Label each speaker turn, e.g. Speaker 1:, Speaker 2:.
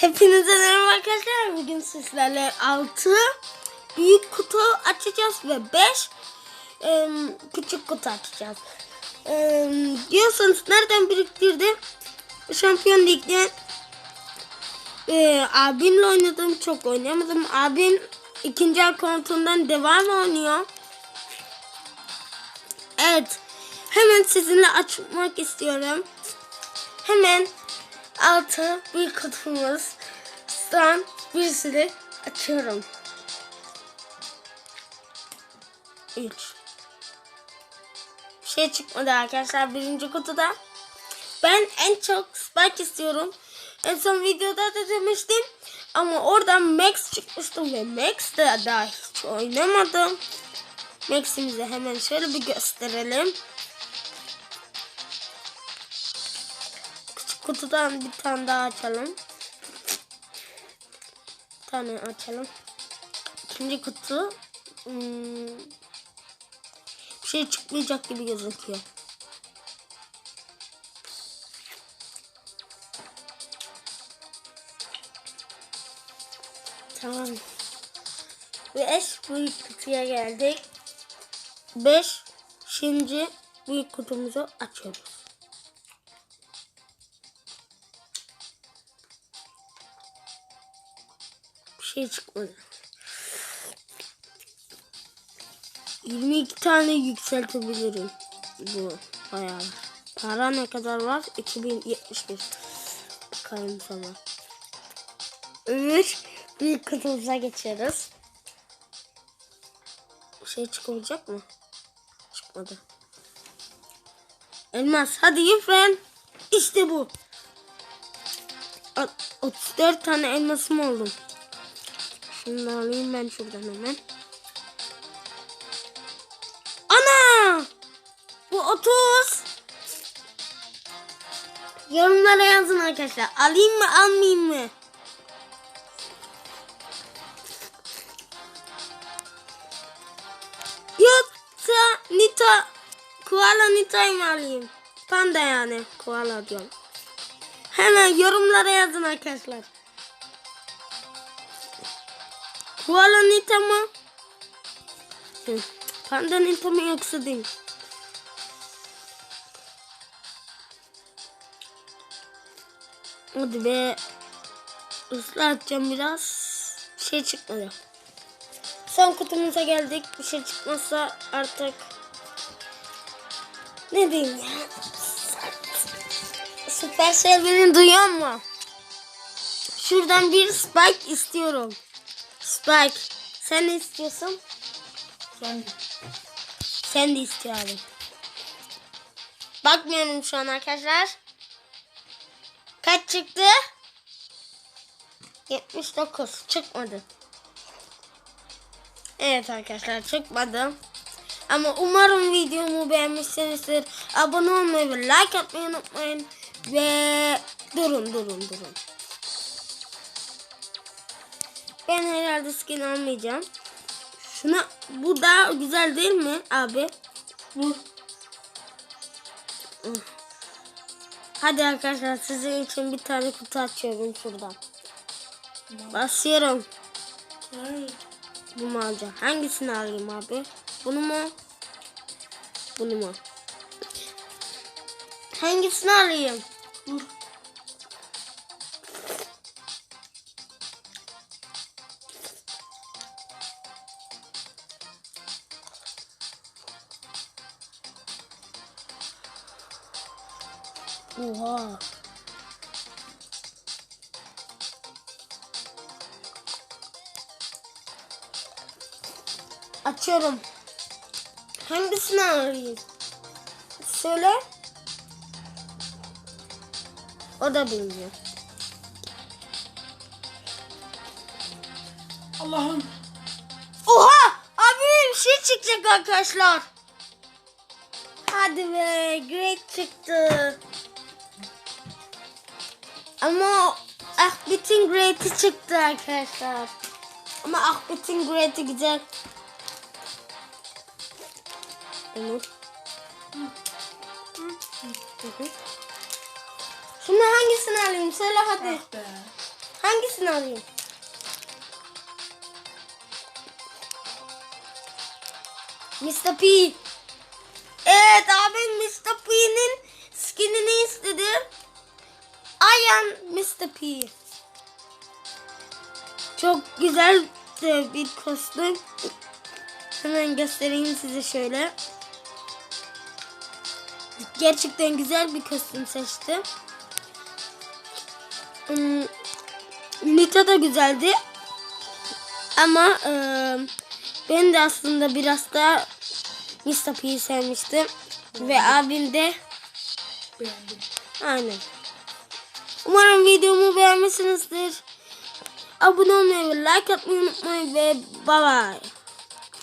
Speaker 1: Hepinize merhaba arkadaşlar. Bugün sizlerle 6 büyük kutu açacağız ve 5 küçük kutu açacağız. E, diyorsanız nereden biriktirdim? Şampiyon Lig'de e, abimle oynadım. Çok oynamadım. Abim ikinci akontundan devam oynuyor. Evet. Hemen sizinle açmak istiyorum. Hemen altı bir kutumuz. Son bir sürü açıyorum. Üç. Bir şey çıkmadı arkadaşlar birinci kutuda. Ben en çok Spike istiyorum. En son videoda da demiştim. Ama oradan Max çıkmıştım ve Max de daha hiç oynamadım. Max'imizi hemen şöyle bir gösterelim. Kutudan bir tane daha açalım. Bir tane açalım. İkinci kutu. Hmm, bir şey çıkmayacak gibi gözüküyor. Tamam. Beş büyük kutuya geldik. Beş. Şimdi büyük kutumuzu açıyoruz. Şey çıkmadı. 22 tane yükseltebilirim. Bu bayağı. Para ne kadar var? 2071. Bakalım sana. Ömür büyük kutumuza geçiyoruz. Şey çıkacak mı? Çıkmadı. Elmas hadi yufren. İşte bu. A- 34 tane elmasım oldu. Şunu da alayım ben şuradan hemen. Ana! Bu 30. Yorumlara yazın arkadaşlar. Alayım mı almayayım mı? Yoksa Nita Koala Nita'yı mı alayım? Panda yani. Koala diyorum. Hemen yorumlara yazın arkadaşlar. Koala Nita mı? Panda Nita mı yoksa değil mi? Hadi be. Hızlı biraz. Bir şey çıkmadı. Son kutumuza geldik. Bir şey çıkmazsa artık ne diyeyim ya? Süper beni duyuyor mu? Şuradan bir Spike istiyorum. Spike. Sen ne istiyorsun?
Speaker 2: Sen
Speaker 1: Sen de istiyorum. Bakmıyorum şu an arkadaşlar. Kaç çıktı? 79 çıkmadı. Evet arkadaşlar çıkmadı. Ama umarım videomu beğenmişsinizdir. Abone olmayı ve like atmayı unutmayın. Ve durun durun durun. Ben herhalde skin almayacağım. Şuna bu daha güzel değil mi abi?
Speaker 2: bu.
Speaker 1: Hadi arkadaşlar sizin için bir tane kutu açıyorum şuradan. Basıyorum. Bunu mu alacağım? Hangisini alayım abi? Bunu mu? Bunu mu? Hangisini alayım?
Speaker 2: Dur.
Speaker 1: Oha. Açıyorum. Hangisini alayım? Söyle. O da bilmiyor.
Speaker 2: Allah'ım.
Speaker 1: Oha! Abi bir şey çıkacak arkadaşlar. Hadi be, great çıktı. Ama Ahmet'in great'i çıktı arkadaşlar. Ama Ahmet'in great'i güzel. Umut. Şimdi hangisini alayım? Söyle hadi.
Speaker 2: Ah.
Speaker 1: Hangisini alayım? Mr. P. Evet abim Mr. P'nin skinini istedi. I am Mr. P. Çok güzel de bir kostüm. Hemen göstereyim size şöyle. Gerçekten güzel bir kostüm seçtim. Hmm, Nita da güzeldi. Ama e, ben de aslında biraz da Mr. P'yi sevmiştim. Ve abim de
Speaker 2: Beğendim.
Speaker 1: aynen. Umarım videomu beğenmişsinizdir. Abone olmayı like atmayı unutmayın ve bye bye.